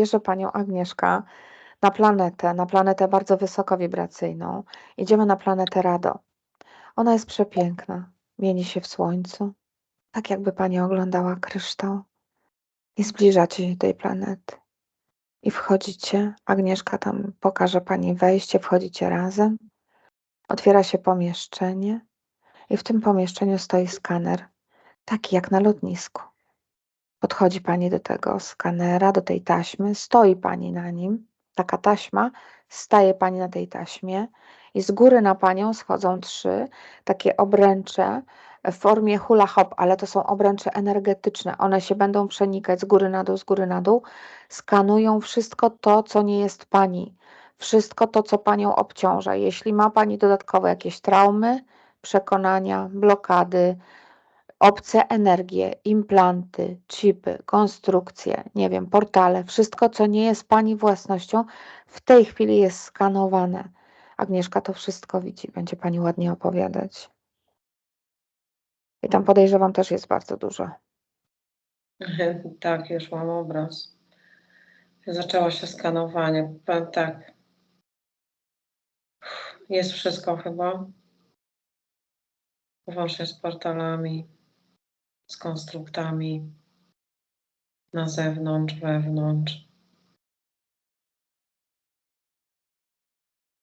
zabierze panią Agnieszka na planetę, na planetę bardzo wysokowibracyjną. Idziemy na planetę Rado. Ona jest przepiękna, mieni się w słońcu, tak jakby pani oglądała kryształ. I zbliżacie się do tej planety. I wchodzicie, Agnieszka tam pokaże pani wejście, wchodzicie razem. Otwiera się pomieszczenie i w tym pomieszczeniu stoi skaner, taki jak na lotnisku. Podchodzi pani do tego skanera, do tej taśmy, stoi pani na nim, taka taśma, staje pani na tej taśmie i z góry na panią schodzą trzy takie obręcze w formie hula hop, ale to są obręcze energetyczne. One się będą przenikać z góry na dół, z góry na dół, skanują wszystko to, co nie jest pani, wszystko to, co panią obciąża. Jeśli ma pani dodatkowo jakieś traumy, przekonania, blokady, obce energie, implanty, chipy, konstrukcje, nie wiem, portale, wszystko, co nie jest Pani własnością, w tej chwili jest skanowane. Agnieszka to wszystko widzi, będzie Pani ładnie opowiadać. I tam podejrzewam też jest bardzo dużo. Tak, już mam obraz. Zaczęło się skanowanie. Tak. Jest wszystko chyba. Włącznie z portalami, z konstruktami na zewnątrz, wewnątrz.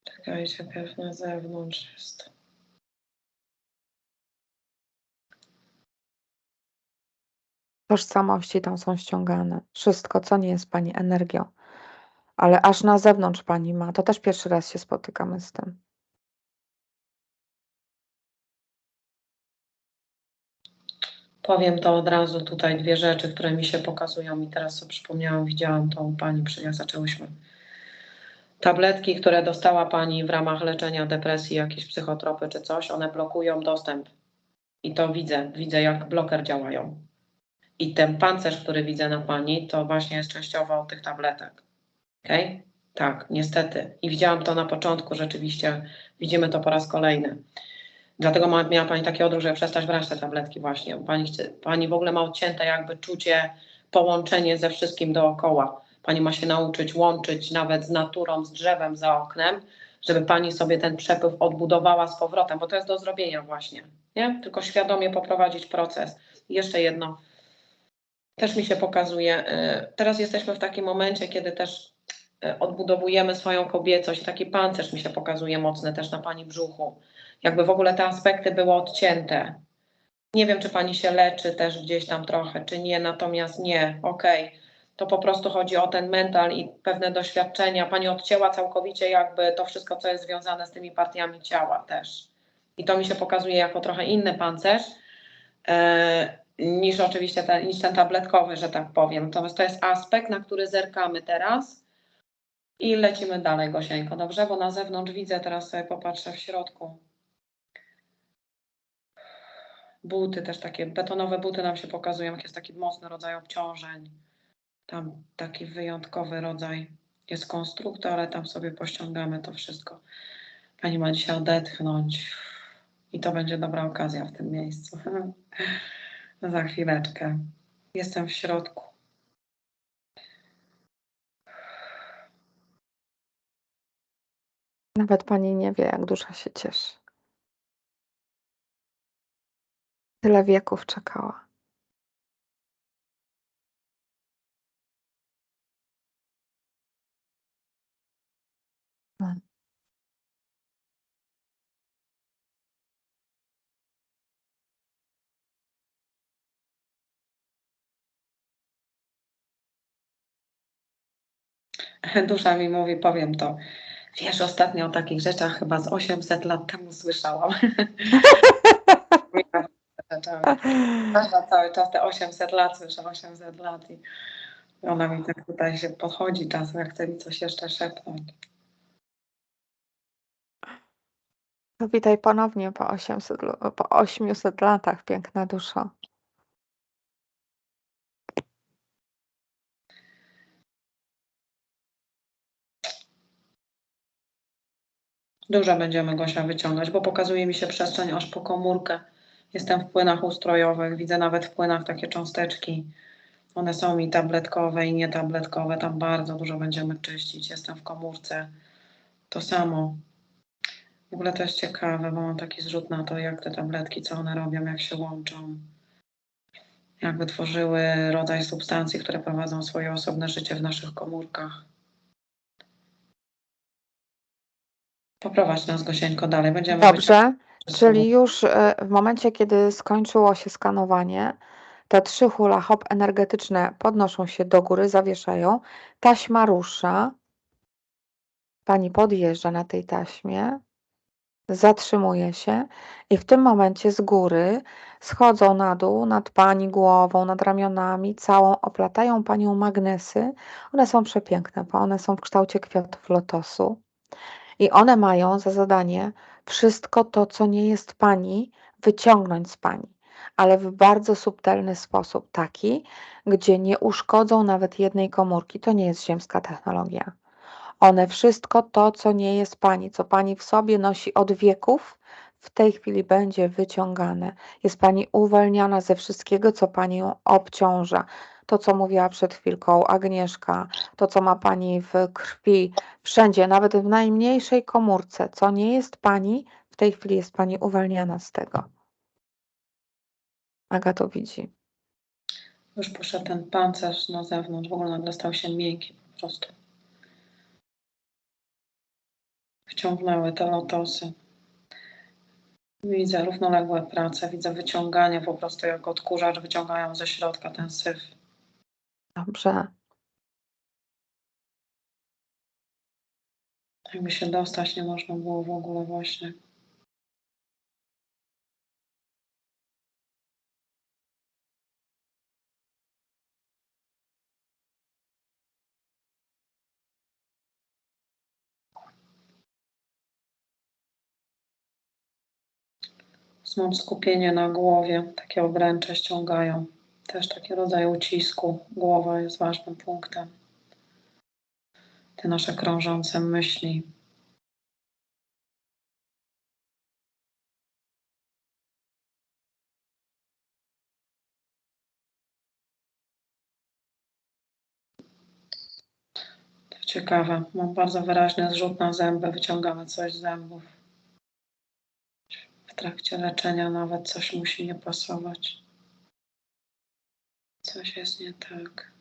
Czekajcie, pierw na zewnątrz jest. Tożsamości tam są ściągane. Wszystko, co nie jest Pani energią. Ale aż na zewnątrz Pani ma. To też pierwszy raz się spotykamy z tym. Powiem to od razu tutaj dwie rzeczy, które mi się pokazują i teraz sobie przypomniałam, widziałam tą pani, jak zaczęłyśmy. Tabletki, które dostała pani w ramach leczenia depresji, jakieś psychotropy czy coś, one blokują dostęp. I to widzę, widzę jak bloker działają. I ten pancerz, który widzę na pani, to właśnie jest częściowo tych tabletek. Okej? Tak, niestety. I widziałam to na początku, rzeczywiście widzimy to po raz kolejny. Dlatego ma, miała Pani taki odruch, żeby przestać brać te tabletki właśnie. Pani, chce, pani w ogóle ma odcięte jakby czucie, połączenie ze wszystkim dookoła. Pani ma się nauczyć łączyć nawet z naturą, z drzewem za oknem, żeby Pani sobie ten przepływ odbudowała z powrotem, bo to jest do zrobienia właśnie. Nie? Tylko świadomie poprowadzić proces. I jeszcze jedno. Też mi się pokazuje, y, teraz jesteśmy w takim momencie, kiedy też y, odbudowujemy swoją kobiecość. Taki pancerz mi się pokazuje mocny też na Pani brzuchu jakby w ogóle te aspekty były odcięte. Nie wiem, czy pani się leczy też gdzieś tam trochę, czy nie, natomiast nie, okej. Okay. To po prostu chodzi o ten mental i pewne doświadczenia. Pani odcięła całkowicie jakby to wszystko, co jest związane z tymi partiami ciała też. I to mi się pokazuje jako trochę inny pancerz e, niż oczywiście ten, niż ten tabletkowy, że tak powiem. Natomiast to jest aspekt, na który zerkamy teraz i lecimy dalej, Gosieńko, dobrze? Bo na zewnątrz widzę, teraz sobie popatrzę w środku buty też takie, betonowe buty nam się pokazują, jak jest taki mocny rodzaj obciążeń. Tam taki wyjątkowy rodzaj jest konstruktor, ale tam sobie pościągamy to wszystko. Pani ma dzisiaj odetchnąć i to będzie dobra okazja w tym miejscu. Za chwileczkę. Jestem w środku. Nawet pani nie wie, jak dusza się cieszy. Tyle wieków czekała. No. Dusza mi mówi, powiem to. Wiesz, ostatnio o takich rzeczach chyba z 800 lat temu słyszałam. Każda cały czas te 800 lat, słyszę 800 lat i ona mi tak tutaj się podchodzi czasem, jak chce mi coś jeszcze szepnąć. To witaj ponownie po 800, l- po 800 latach, piękna duszo. Dużo będziemy Gosia wyciągać, bo pokazuje mi się przestrzeń aż po komórkę. Jestem w płynach ustrojowych, widzę nawet w płynach takie cząsteczki. One są i tabletkowe, i nietabletkowe. Tam bardzo dużo będziemy czyścić. Jestem w komórce. To samo. W ogóle to jest ciekawe, bo mam taki zrzut na to, jak te tabletki, co one robią, jak się łączą. Jak wytworzyły rodzaj substancji, które prowadzą swoje osobne życie w naszych komórkach. Poprowadź nas, Gosieńko, dalej. Będziemy Dobrze, wyciągać- czyli już e, w momencie, kiedy skończyło się skanowanie, te trzy hula hop energetyczne podnoszą się do góry, zawieszają, taśma rusza, pani podjeżdża na tej taśmie, zatrzymuje się i w tym momencie z góry schodzą na dół, nad pani głową, nad ramionami, całą, oplatają panią magnesy. One są przepiękne, bo one są w kształcie kwiatów lotosu. I one mają za zadanie wszystko to, co nie jest pani, wyciągnąć z pani, ale w bardzo subtelny sposób, taki, gdzie nie uszkodzą nawet jednej komórki. To nie jest ziemska technologia. One wszystko to, co nie jest pani, co pani w sobie nosi od wieków, w tej chwili będzie wyciągane. Jest pani uwalniana ze wszystkiego, co panią obciąża. To, co mówiła przed chwilką Agnieszka, to, co ma pani w krwi, wszędzie, nawet w najmniejszej komórce, co nie jest pani, w tej chwili jest pani uwalniana z tego. Aga to widzi. Już poszedł ten pancerz na zewnątrz, w ogóle nagle stał się miękki po prostu. Wciągnęły te lotosy. Widzę równoległe prace, widzę wyciąganie po prostu jak odkurzacz wyciągają ze środka ten syf. Dobrze. Jakby się dostać nie można było w ogóle właśnie. Mam skupienie na głowie, takie obręcze ściągają. Też taki rodzaj ucisku. Głowa jest ważnym punktem. Te nasze krążące myśli. Ciekawe. Mam bardzo wyraźny zrzut na zęby. Wyciągamy coś z zębów. W trakcie leczenia nawet coś musi nie pasować. Coś jest nie tak.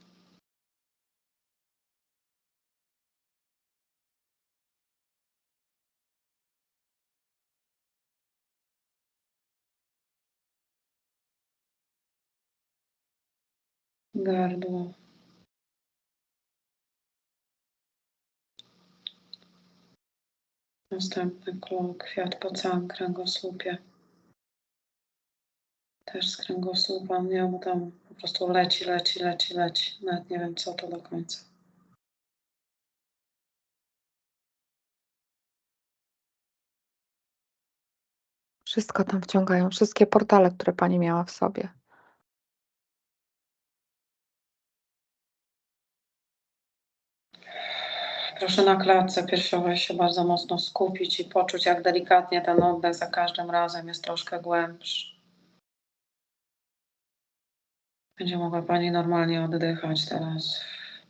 Gardło. Następny klok, kwiat po całym kręgosłupie. Też z kręgosłupa, nie, tam po prostu leci, leci, leci, leci. Nawet nie wiem co to do końca. Wszystko tam wciągają, wszystkie portale, które pani miała w sobie. Proszę na klatce piersiowej się bardzo mocno skupić i poczuć, jak delikatnie ten oddech za każdym razem jest troszkę głębszy. Będzie mogła Pani normalnie oddychać teraz,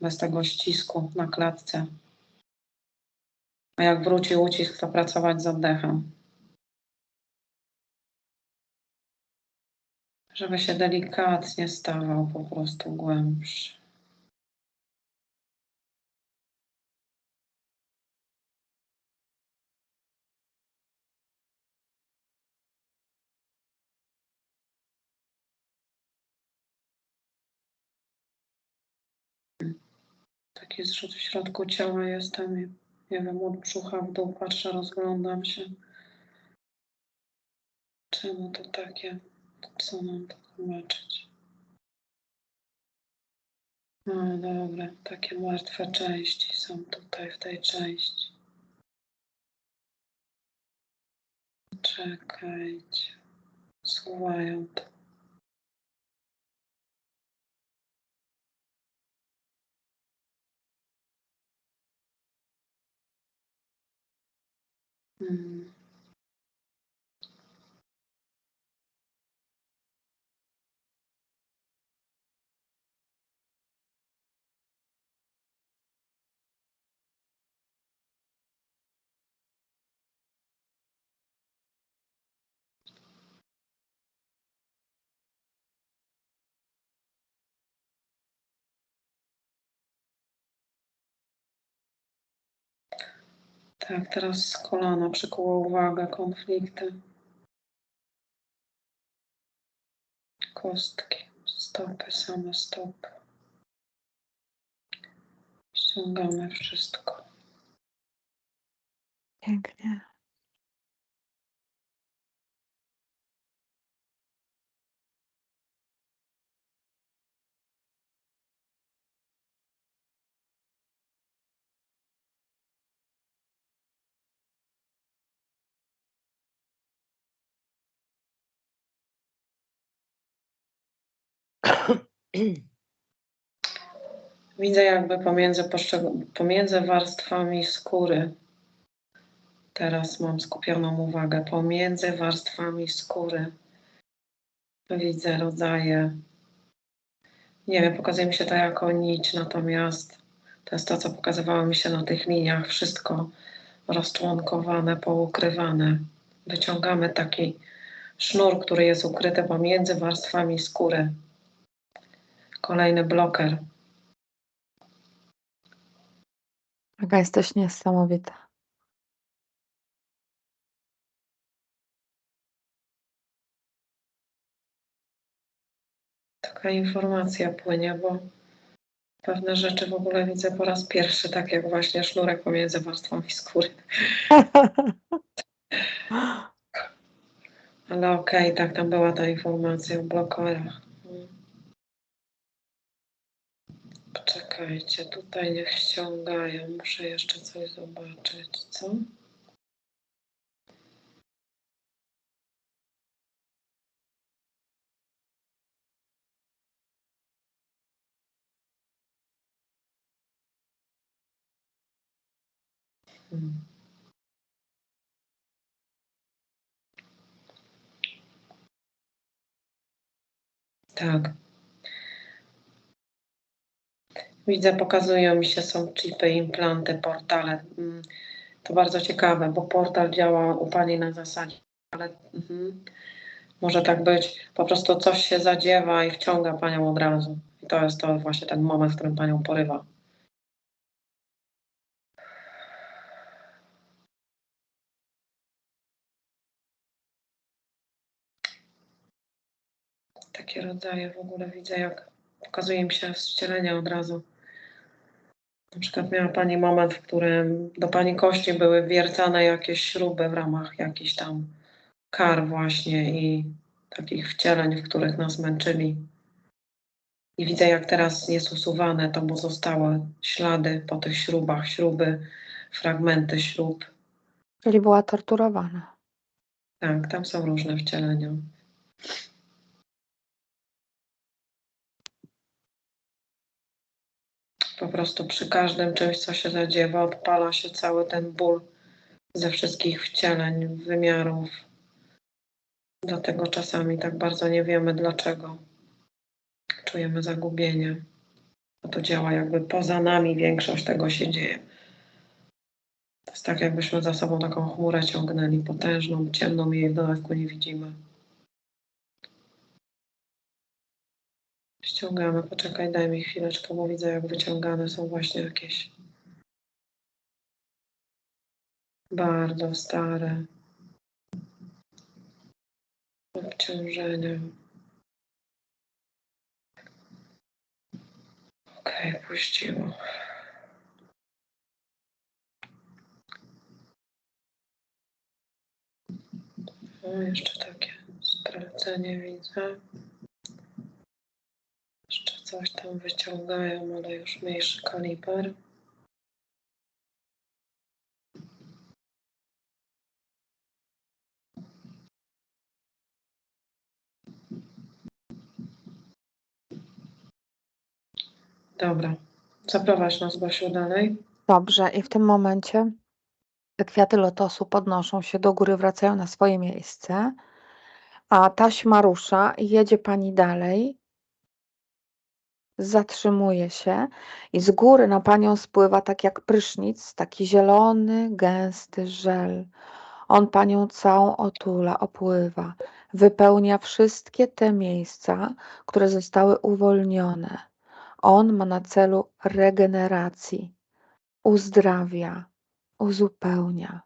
bez tego ścisku na klatce. A jak wróci ucisk, to pracować z oddechem. Żeby się delikatnie stawał po prostu głębszy. Taki zrzut w środku ciała jestem i nie wiem, od brzucha w dół patrzę, rozglądam się. Czemu to takie? Co nam to tłumaczyć? No dobra, takie martwe części są tutaj w tej części. Czekajcie. Słuchają to. Mm. Tak, teraz kolana przykuło uwagę konflikty. Kostki, stopy, same stopy. Ściągamy wszystko. Pięknie. Widzę jakby pomiędzy, pomiędzy warstwami skóry. Teraz mam skupioną uwagę. Pomiędzy warstwami skóry widzę rodzaje. Nie wiem, pokazuje mi się to jako nić, natomiast to jest to, co pokazywało mi się na tych liniach. Wszystko rozczłonkowane, poukrywane. Wyciągamy taki sznur, który jest ukryty pomiędzy warstwami skóry. Kolejny bloker. Aga, jesteś niesamowita. taka informacja płynie, bo pewne rzeczy w ogóle widzę po raz pierwszy, tak jak właśnie sznurek pomiędzy warstwami skóry. Ale okej, tak, tam była ta informacja o blokerach. Poczekajcie, tutaj niech ściągają. Muszę jeszcze coś zobaczyć, co? Hmm. Tak. Widzę, pokazują mi się, są chipy, implanty, portale. Mm, To bardzo ciekawe, bo portal działa u Pani na zasadzie, ale mhm, może tak być, po prostu coś się zadziewa i wciąga Panią od razu. I to jest to właśnie ten moment, w którym Panią porywa. Takie rodzaje w ogóle widzę, jak pokazuje mi się wcielenie od razu. Na przykład miała Pani moment, w którym do Pani kości były wiercane jakieś śruby w ramach jakichś tam kar właśnie i takich wcieleń, w których nas męczyli. I widzę, jak teraz jest usuwane to, bo zostały ślady po tych śrubach, śruby, fragmenty śrub. Czyli była torturowana. Tak, tam są różne wcielenia. Po prostu przy każdym czymś, co się zadziewa, odpala się cały ten ból ze wszystkich wcieleń, wymiarów. Dlatego czasami tak bardzo nie wiemy dlaczego. Czujemy zagubienie. Bo to działa jakby poza nami, większość tego się dzieje. To jest tak, jakbyśmy za sobą taką chmurę ciągnęli, potężną, ciemną i jej w dodatku nie widzimy. Ściągamy, poczekaj, daj mi chwileczkę, bo widzę, jak wyciągane są właśnie jakieś bardzo stare obciążenia. Okej, puściło. O, jeszcze takie stracenie widzę. Coś tam wyciągają, ale już mniejszy kaliber. Dobra, zaprowadź nas Basiu dalej. Dobrze, i w tym momencie te kwiaty lotosu podnoszą się do góry, wracają na swoje miejsce, a taśma rusza i jedzie pani dalej. Zatrzymuje się i z góry na panią spływa tak jak prysznic, taki zielony, gęsty żel. On panią całą otula, opływa, wypełnia wszystkie te miejsca, które zostały uwolnione. On ma na celu regeneracji, uzdrawia, uzupełnia.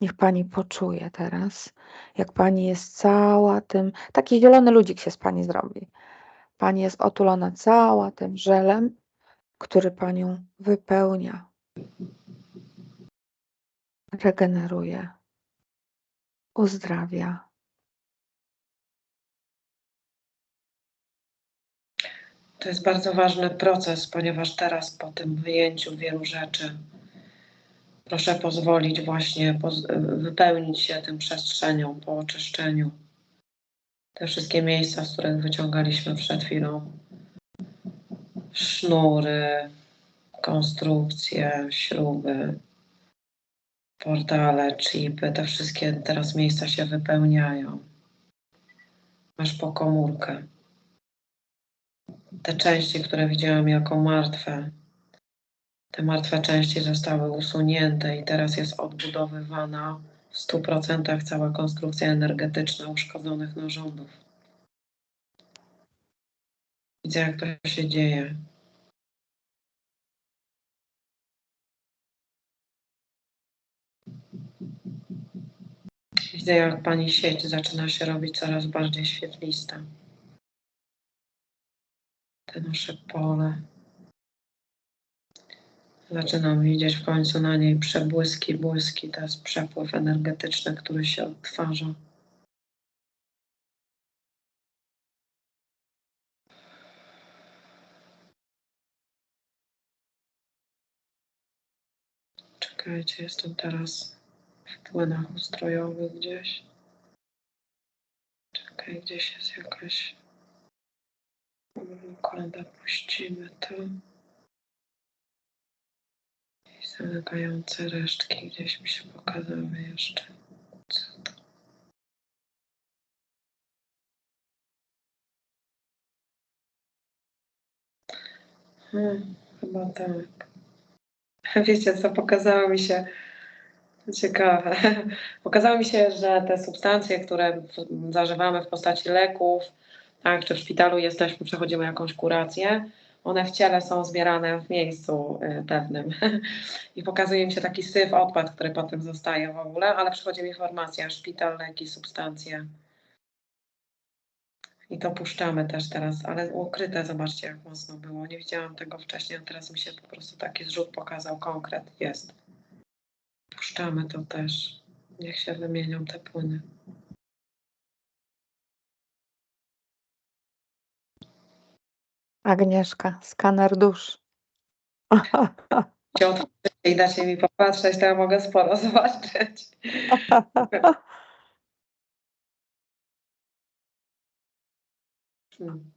Niech pani poczuje teraz, jak pani jest cała tym, taki zielony ludzik się z pani zrobi. Pani jest otulona cała tym żelem, który panią wypełnia, regeneruje, uzdrawia. To jest bardzo ważny proces, ponieważ teraz po tym wyjęciu wielu rzeczy proszę pozwolić właśnie wypełnić się tym przestrzenią po oczyszczeniu. Te wszystkie miejsca, z których wyciągaliśmy przed chwilą. Sznury, konstrukcje, śruby, portale, chipy, te wszystkie teraz miejsca się wypełniają. Masz po komórkę. Te części, które widziałam jako martwe, te martwe części zostały usunięte i teraz jest odbudowywana w 100% cała konstrukcja energetyczna uszkodzonych narządów. Widzę, jak to się dzieje. Widzę, jak pani sieć zaczyna się robić coraz bardziej świetlista. Te nasze pole. Zaczynam widzieć w końcu na niej przebłyski, błyski. To jest przepływ energetyczny, który się odtwarza. Czekajcie, jestem teraz w płynach ustrojowych gdzieś. Czekaj, gdzieś jest jakaś. Układa, puścimy to. Zamykające resztki gdzieś mi się pokazały jeszcze. Hmm, chyba tak. Wiecie co, pokazało mi się ciekawe. Pokazało mi się, że te substancje, które zażywamy w postaci leków, tak, czy w szpitalu jesteśmy, przechodzimy jakąś kurację, one w ciele są zbierane w miejscu y, pewnym. I pokazuje mi się taki syf, odpad, który potem zostaje w ogóle, ale przychodzi mi informacja, szpital, leki, substancje. I to puszczamy też teraz, ale ukryte, zobaczcie jak mocno było. Nie widziałam tego wcześniej, a teraz mi się po prostu taki zrzut pokazał, konkret jest. Puszczamy to też. Niech się wymienią te płyny. Agnieszka, skaner dusz. Cię otworzycie i dacie mi popatrzeć, to ja mogę sporo zobaczyć. Hmm.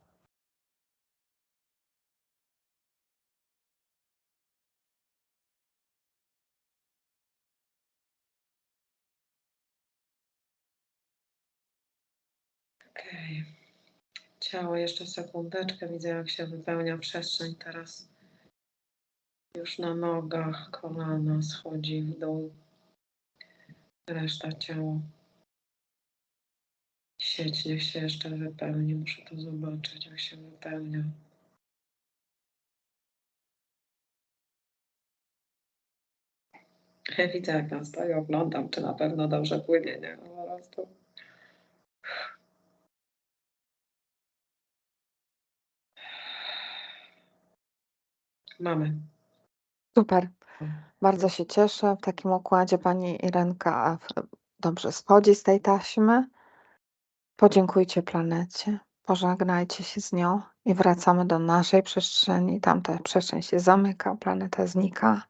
Okej. Ciało jeszcze sekundeczkę. Widzę, jak się wypełnia przestrzeń teraz. Już na nogach, kolana schodzi w dół. Reszta ciała. Sieć niech się jeszcze wypełni. Muszę to zobaczyć, jak się wypełnia. Ja widzę, jak tam stoję, oglądam, czy na pewno dobrze płynie, nie? Po prostu. Mamy. Super. Bardzo się cieszę. W takim układzie pani Irenka dobrze schodzi z tej taśmy. Podziękujcie planecie, pożegnajcie się z nią i wracamy do naszej przestrzeni. Tamta przestrzeń się zamyka, planeta znika.